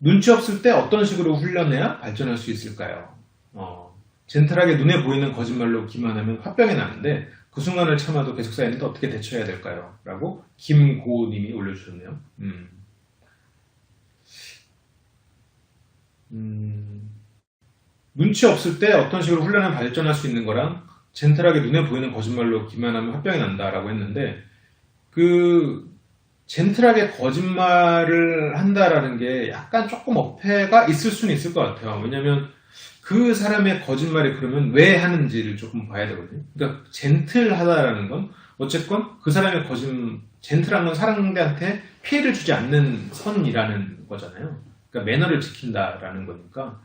눈치 없을 때 어떤 식으로 훈련해야 발전할 수 있을까요? 어, 젠틀하게 눈에 보이는 거짓말로 기만하면 화병이 나는데 그 순간을 참아도 계속 쌓이는데 어떻게 대처해야 될까요? 라고 김고님이 올려주셨네요. 음. 음, 눈치 없을 때 어떤 식으로 훈련하면 발전할 수 있는 거랑 젠틀하게 눈에 보이는 거짓말로 기만하면 화병이 난다라고 했는데 그 젠틀하게 거짓말을 한다라는 게 약간 조금 어폐가 있을 수는 있을 것 같아요. 왜냐면 그 사람의 거짓말이 그러면 왜 하는지를 조금 봐야 되거든요. 그러니까 젠틀하다라는 건 어쨌건 그 사람의 거짓 젠틀한 건 사람들한테 피해를 주지 않는 선이라는 거잖아요. 그러니까 매너를 지킨다라는 거니까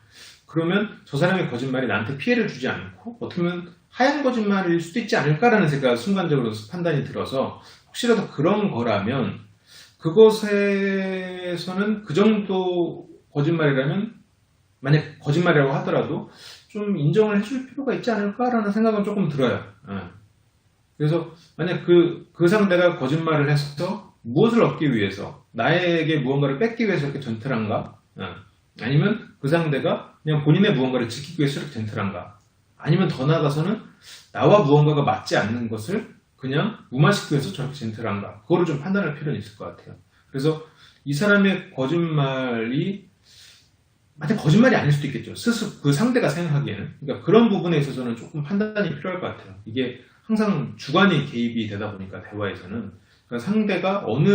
그러면 저 사람의 거짓말이 나한테 피해를 주지 않고 어떻게 보면 하얀 거짓말일 수도 있지 않을까라는 생각가 순간적으로 판단이 들어서 혹시라도 그런 거라면 그것에서는 그 정도 거짓말이라면 만약 거짓말이라고 하더라도 좀 인정을 해줄 필요가 있지 않을까라는 생각은 조금 들어요. 예. 그래서 만약 그, 그 상대가 거짓말을 해서 무엇을 얻기 위해서 나에게 무언가를 뺏기 위해서 이렇게 젠틀한가? 예. 아니면 그 상대가 그냥 본인의 무언가를 지키기 위해서 이렇게 젠틀한가? 아니면 더 나아가서는 나와 무언가가 맞지 않는 것을 그냥 위해서 저렇게 젠틀한가? 그거를 좀 판단할 필요는 있을 것 같아요. 그래서 이 사람의 거짓말이 만약 거짓말이 아닐 수도 있겠죠. 스스로 그 상대가 생각하기에는. 그러니까 그런 부분에 있어서는 조금 판단이 필요할 것 같아요. 이게 항상 주관이 개입이 되다 보니까 대화에서는 그러니까 상대가 어느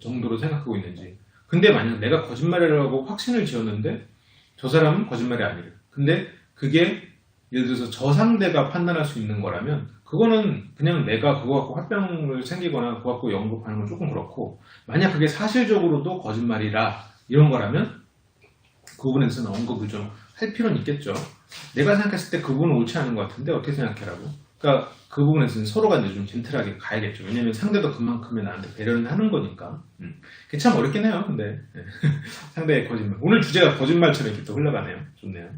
정도로 생각하고 있는지. 근데 만약 내가 거짓말이라고 확신을 지었는데 저 사람은 거짓말이 아니래. 근데 그게 예를 들어서 저 상대가 판단할 수 있는 거라면 그거는 그냥 내가 그거 갖고 화병을 생기거나 그거 갖고 연구하는 건 조금 그렇고 만약 그게 사실적으로도 거짓말이라 이런 거라면 그 부분에서는 언급을 좀 할 필요는 있겠죠. 내가 생각했을 때 그 부분은 옳지 않은 것 같은데 어떻게 생각해라고? 그러니까 그 부분에서는 서로가 이제 좀 젠틀하게 가야겠죠. 왜냐면 상대도 그만큼의 나한테 배려는 하는 거니까. 음. 그게 참 어렵긴 해요. 근데 네. 상대의 거짓말. 오늘 주제가 거짓말처럼 이렇게 또 흘러가네요. 좋네요.